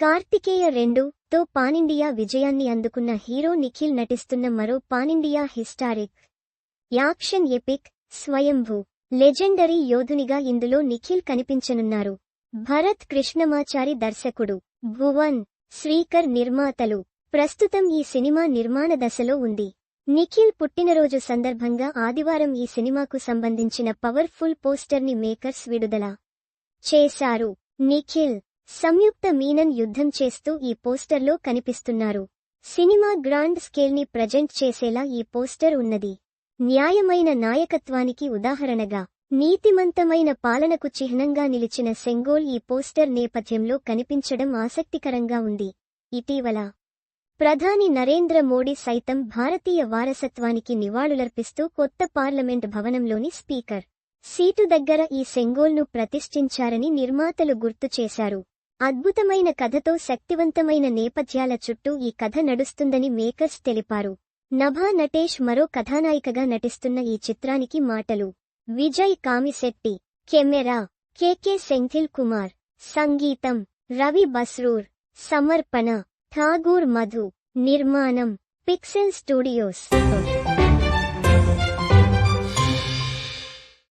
కార్తికేయ రెండు తో పానిండియా విజయాన్ని అందుకున్న హీరో నిఖిల్ నటిస్తున్న మరో pan India historic action epic Swayambhu. Legendary యోధునిగా ఇందులో నిఖిల్ కనిపించనున్నారు. భరత్ కృష్ణమాచారి దర్శకుడు. భువన్ శ్రీకర్ నిర్మాతలు. ప్రస్తుతం ఈ సినిమా నిర్మాణ దశలో ఉంది. నిఖిల్ పుట్టినరోజు సందర్భంగా ఆదివారం ఈ సినిమాకు సంబంధించిన పవర్ఫుల్ పోస్టర్ని మేకర్స్ విడుదల చేశారు. నిఖిల్ సంయుక్త మీనన్ యుద్ధం చేస్తూ ఈ పోస్టర్లో కనిపిస్తున్నారు. సినిమా గ్రాండ్ స్కేల్ని ప్రజెంట్ చేసేలా ఈ పోస్టర్ ఉన్నది. న్యాయమైన నాయకత్వానికి ఉదాహరణగా నీతిమంతమైన పాలనకు చిహ్నంగా నిలిచిన సెంగోల్ ఈ పోస్టర్ నేపథ్యంలో కనిపించడం ఆసక్తికరంగా ఉంది. ఇటీవల ప్రధాని నరేంద్ర మోడీ సైతం భారతీయ వారసత్వానికి నివాళులర్పిస్తూ కొత్త పార్లమెంట్ భవనంలోని స్పీకర్ సీటు దగ్గర ఈ సెంగోల్ను ప్రతిష్ఠించారని నిర్మాతలు గుర్తు చేశారు. అద్భుతమైన కథతో శక్తివంతమైన నేపథ్యాల చుట్టూ ఈ కథ నడుస్తుందని మేకర్స్ తెలిపారు. నభా నటేష్ మరో కథానాయికగా నటిస్తున్న ఈ చిత్రానికి మాటలు. Vijay Kamisetty camera K K Senthil Kumar సంగీతం రవి బస్రూర్ సమర్పణ ఠాగూర్ మధు నిర్మాణం పిక్సెల్ స్టూడియోస్.